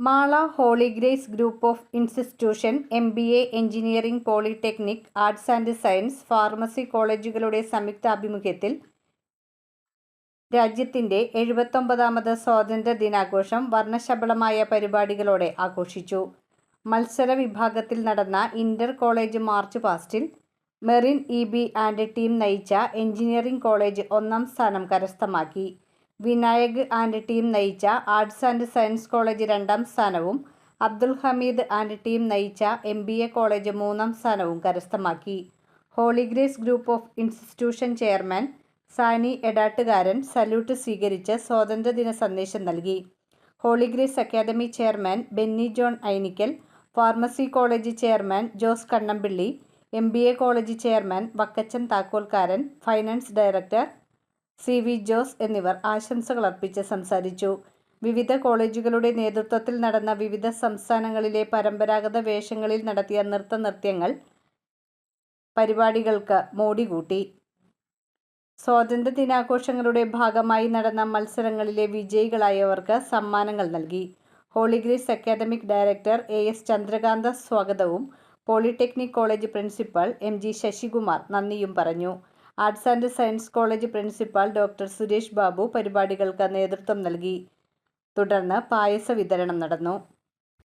Mala Holy Grace group of institution M B A engineering polytechnic arts and science pharmacy കോളേജുകളുടെ സംയുക്താഭിമുഖ്യത്തിൽ രാജ്യത്തിന്റെ എഴുപത്തൊമ്പതാമത് സ്വാതന്ത്ര്യ ദിനാഘോഷം വർണശബളമായ പരിപാടികളോടെ ആഘോഷിച്ചു. മത്സര വിഭാഗത്തിൽ നടന്ന inter college march പാസ്റ്റിൽ Merin E B and team നയിച്ച എഞ്ചിനീയറിംഗ് കോളേജ് ഒന്നാം സ്ഥാനം കരസ്ഥമാക്കി. വിനായക് ആൻഡ് ടീം നയിച്ച ആർട്സ് ആൻഡ് സയൻസ് കോളേജ് രണ്ടാം സ്ഥാനവും അബ്ദുൽ ഹമീദ് ആൻഡ് ടീം നയിച്ച എം ബി എ കോളേജ് മൂന്നാം സ്ഥാനവും കരസ്ഥമാക്കി. Holy Grace group of institution chairman Sani Edattukaran salute സ്വീകരിച്ച് സ്വാതന്ത്ര്യദിന സന്ദേശം നൽകി. Holy Grace academy chairman Benny John Ainikkal pharmacy college chairman Jose Kannampilly M college chairman Vakkachan Thakkolkaran finance director C V Jose എന്നിവർ ആശംസകൾ അർപ്പിച്ച് സംസാരിച്ചു. വിവിധ കോളേജുകളുടെ നേതൃത്വത്തിൽ നടന്ന വിവിധ സംസ്ഥാനങ്ങളിലെ പരമ്പരാഗത വേഷങ്ങളിൽ നടത്തിയ നൃത്ത നൃത്യങ്ങൾ പരിപാടികൾക്ക് മോടി കൂട്ടി സ്വാതന്ത്ര്യ ദിനാഘോഷങ്ങളുടെ ഭാഗമായി നടന്ന മത്സരങ്ങളിലെ വിജയികളായവർക്ക് സമ്മാനങ്ങൾ നൽകി. Holy Grace academic director A S Chandrakantha സ്വാഗതവും polytechnic college principal M G Sasikumar നന്ദിയും പറഞ്ഞു. Arts and science college principal doctor Suresh Babu പരിപാടികൾക്ക് നേതൃത്വം നൽകി. തുടർന്ന് പായസ വിതരണം നടന്നു.